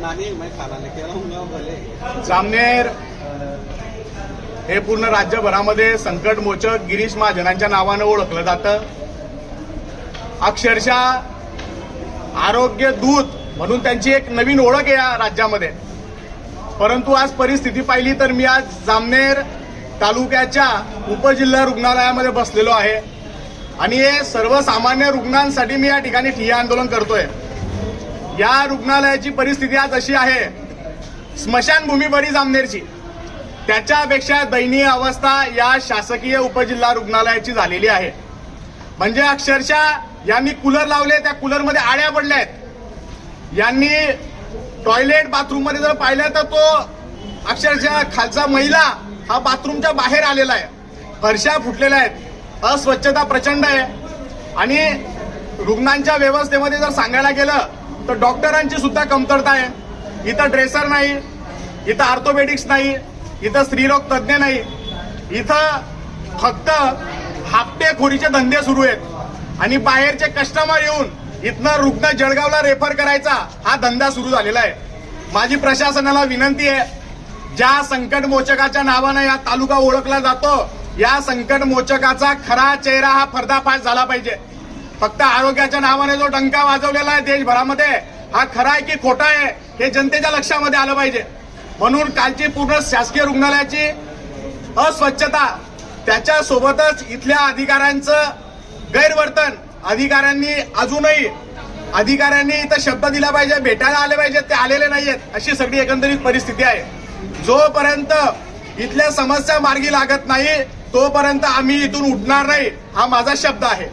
मैं खाना लेके जामनेर हे पूर्ण राज्यभरामध्ये संकट मोचक गिरीश महाजनांच्या नावानं ओळखलं जातं. अक्षरशः आरोग्य दूत म्हणून त्यांची एक नवीन ओळख आहे या राज्यामध्ये. परंतु आज परिस्थिती पाहिली तर मी आज जामनेर तालुक्याच्या उपजिल्हा रुग्णालयामध्ये बसलेलो आहे. आणि हे सर्वसामान्य रुग्णांसाठी मी या ठिकाणी ठिय्या आंदोलन करतोय. या रुग्णालयाची परिस्थिती आज अशी आहे. स्मशानभूमी बरी जामनेरची. त्याच्यापेक्षा दयनीय अवस्था या शासकीय उपजिल्हा रुग्णालयाची झालेली आहे. म्हणजे अक्षरशः यांनी कूलर लावले त्या कूलरमध्ये आड्या पडल्या आहेत. यांनी टॉयलेट बाथरूममध्ये जर पाहिलं तर तो अक्षरशः खालचा महिला हा बाथरूमच्या बाहेर आलेला आहे. फरशा फुटलेल्या आहेत. अस्वच्छता प्रचंड आहे. आणि रुग्णांच्या व्यवस्थेमध्ये जर सांगायला गेलं तर डॉक्टरांची सुद्धा कमतरता आहे. इथं ड्रेसर नाही इथं आर्थोपेडिक्स नाही इथं स्त्रीरोग तज्ज्ञ नाही. इथं फक्त हापटेखोरीचे धंदे सुरू आहेत. आणि बाहेरचे कस्टमर येऊन इथनं रुग्ण जळगावला रेफर करायचा हा धंदा सुरू झालेला आहे. माझी प्रशासनाला विनंती आहे ज्या संकट मोचकाच्या नावानं या तालुका ओळखला जातो या संकट मोचकाचा खरा चेहरा हा पर्दाफाश झाला पाहिजे. फक्त आरोग्याच्या नावाने जो डंका वाजवलेला आहे देशभरामध्ये हा खरा आहे की खोटा आहे हे जनतेच्या लक्षामध्ये आलं पाहिजे. म्हणून कालची पूर्ण शासकीय रुग्णालयाची अस्वच्छता त्याच्यासोबतच इथल्या अधिकाऱ्यांचं गैरवर्तन अधिकाऱ्यांनी अजूनही अधिकाऱ्यांनी इथं शब्द दिला पाहिजे भेटायला आले पाहिजे ते आलेले नाहीयेत अशी सगळी एकंदरीत परिस्थिती आहे. जोपर्यंत इथल्या समस्या मार्गी लागत नाही तोपर्यंत आम्ही इथून उठणार नाही हा माझा शब्द आहे.